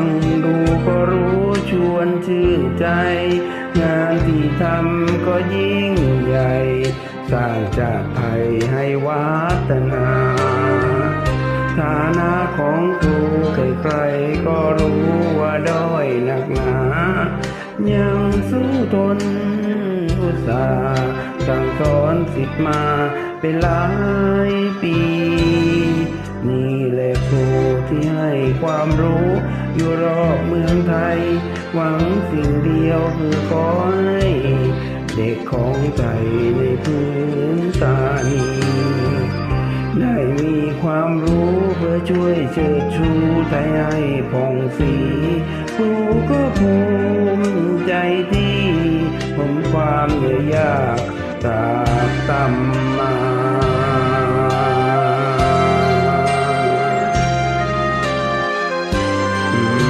ฟังดูก็รู้ชวนชื่นใจ งานที่ทำก็ยิ่งใหญ่ สร้างชาติไทยให้วัฒนาฐานะของครูใครๆก็รู้ว่าด้อยหนักหนา ยังสู้ทนอุตสาห์สั่งสอนสิทธิ์มาเป็นหลาย ให้ความรู้ อยู่รอบเมืองไทย หวังสิ่งเดียวคือขอให้เด็กของใจในพื้นตานีได้มีความรู้เพื่อช่วยเชิดชูไทยให้ผ่องสีครูก็ภูมิใจที่ผมความเหนื่อยยากตากตำมา